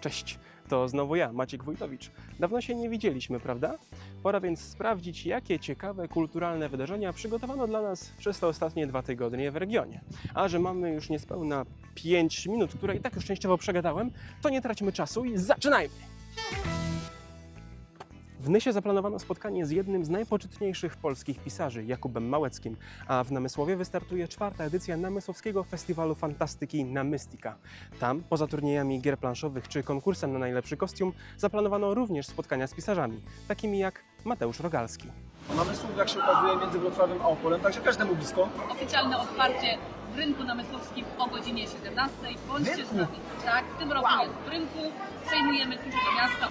Cześć, to znowu ja, Maciek Wójtowicz. Dawno się nie widzieliśmy, prawda? Pora więc sprawdzić, jakie ciekawe kulturalne wydarzenia przygotowano dla nas przez te ostatnie dwa tygodnie w regionie. A że mamy już niespełna 5 minut, które i tak już częściowo przegadałem, to nie traćmy czasu i zaczynajmy! W Nysie zaplanowano spotkanie z jednym z najpoczytniejszych polskich pisarzy, Jakubem Małeckim, a w Namysłowie wystartuje czwarta edycja Namysłowskiego Festiwalu Fantastyki Namystika. Tam, poza turniejami gier planszowych czy konkursem na najlepszy kostium, zaplanowano również spotkania z pisarzami, takimi jak Mateusz Rogalski. Namysłów, jak się okazuje, między Wrocławiem a Opolem, także każdemu blisko. Oficjalne otwarcie w rynku namysłowskim o godzinie 17. Bądźcie z nami. Tak, w tym roku Wow. jest w rynku. Przejmujemy klucze do miasta.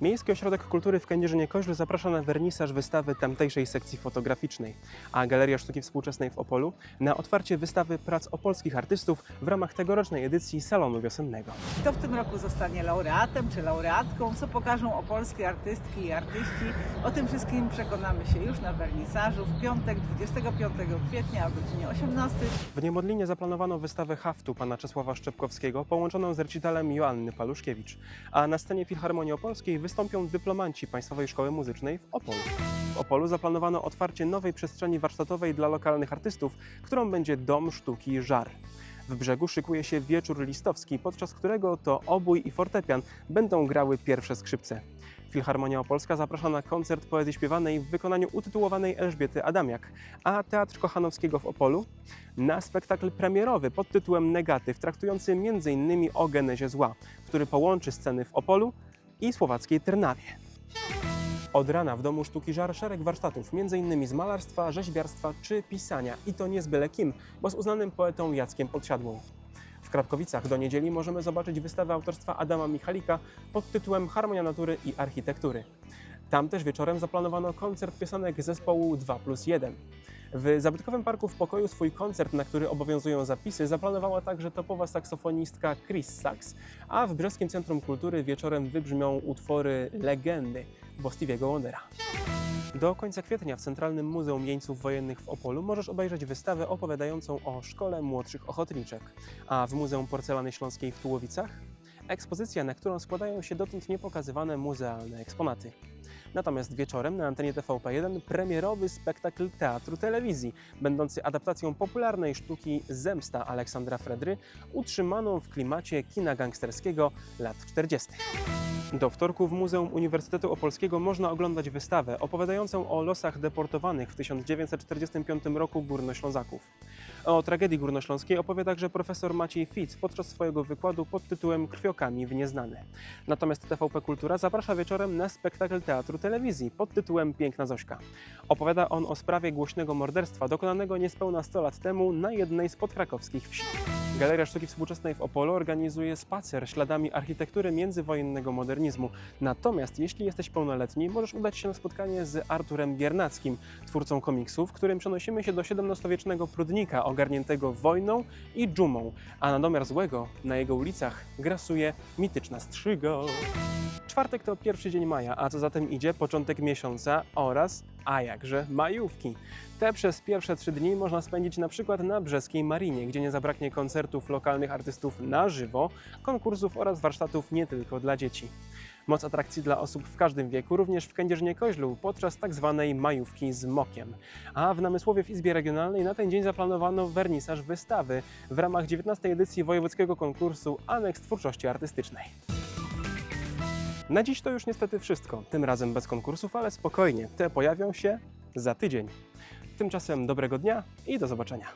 Miejski Ośrodek Kultury w Kędzierzynie-Koźlu zaprasza na wernisaż wystawy tamtejszej sekcji fotograficznej, a Galeria Sztuki Współczesnej w Opolu na otwarcie wystawy prac opolskich artystów w ramach tegorocznej edycji Salonu Wiosennego. Kto w tym roku zostanie laureatem czy laureatką, co pokażą opolskie artystki i artyści. O tym wszystkim przekonamy się już na wernisażu w piątek 25 kwietnia o godzinie 18. W Niemodlinie zaplanowano wystawę haftu pana Czesława Szczepkowskiego połączoną z recitalem Joanny Paluszkiewicz, a na scenie Filharmonii Opolskiej wystąpią dyplomanci Państwowej Szkoły Muzycznej w Opolu. W Opolu zaplanowano otwarcie nowej przestrzeni warsztatowej dla lokalnych artystów, którą będzie Dom Sztuki Żar. W brzegu szykuje się wieczór listowski, podczas którego to obój i fortepian będą grały pierwsze skrzypce. Filharmonia Opolska zaprasza na koncert poezji śpiewanej w wykonaniu utytułowanej Elżbiety Adamiak, a Teatr Kochanowskiego w Opolu na spektakl premierowy pod tytułem Negatyw, traktujący m.in. o genezie zła, który połączy sceny w Opolu i słowackiej Trnawie. Od rana w Domu Sztuki Żar szereg warsztatów, m.in. z malarstwa, rzeźbiarstwa czy pisania. I to nie z byle kim, bo z uznanym poetą Jackiem Podsiadłą. W Krapkowicach do niedzieli możemy zobaczyć wystawę autorstwa Adama Michalika pod tytułem Harmonia natury i architektury. Tam też wieczorem zaplanowano koncert piosenek zespołu 2 plus 1. W zabytkowym parku w pokoju swój koncert, na który obowiązują zapisy, zaplanowała także topowa saksofonistka Chris Sachs, a w Brzeskim Centrum Kultury wieczorem wybrzmią utwory legendy bo Stevie'ego Wondera. Do końca kwietnia w Centralnym Muzeum Jeńców Wojennych w Opolu możesz obejrzeć wystawę opowiadającą o Szkole Młodszych Ochotniczek, a w Muzeum Porcelany Śląskiej w Tułowicach ekspozycja, na którą składają się dotąd niepokazywane muzealne eksponaty. Natomiast wieczorem na antenie TVP1 premierowy spektakl teatru telewizji, będący adaptacją popularnej sztuki Zemsta Aleksandra Fredry, utrzymaną w klimacie kina gangsterskiego lat 40. Do wtorku w Muzeum Uniwersytetu Opolskiego można oglądać wystawę opowiadającą o losach deportowanych w 1945 roku Górnoślązaków. O tragedii górnośląskiej opowie także profesor Maciej Fitz podczas swojego wykładu pod tytułem Krwiokami w nieznane. Natomiast TVP Kultura zaprasza wieczorem na spektakl teatru telewizji pod tytułem Piękna Zośka. Opowiada on o sprawie głośnego morderstwa dokonanego niespełna 100 lat temu na jednej z podkrakowskich wsi. Galeria Sztuki Współczesnej w Opolu organizuje spacer śladami architektury międzywojennego modernizmu. Natomiast jeśli jesteś pełnoletni, możesz udać się na spotkanie z Arturem Biernackim, twórcą komiksu, w którym przenosimy się do XVII-wiecznego Prudnika ogarniętego wojną i dżumą, a na domiar złego na jego ulicach grasuje mityczna strzyga. Czwartek to pierwszy dzień maja, a co za tym idzie początek miesiąca oraz, a jakże, majówki. Te przez pierwsze trzy dni można spędzić na przykład na Brzeskiej Marinie, gdzie nie zabraknie koncertów lokalnych artystów na żywo, konkursów oraz warsztatów nie tylko dla dzieci. Moc atrakcji dla osób w każdym wieku, również w Kędzierzynie-Koźlu podczas tak zwanej majówki z mokiem. A w Namysłowie w Izbie Regionalnej na ten dzień zaplanowano wernisaż wystawy w ramach 19 edycji wojewódzkiego konkursu Aneks Twórczości Artystycznej. Na dziś to już niestety wszystko. Tym razem bez konkursów, ale spokojnie. Te pojawią się za tydzień. Tymczasem dobrego dnia i do zobaczenia.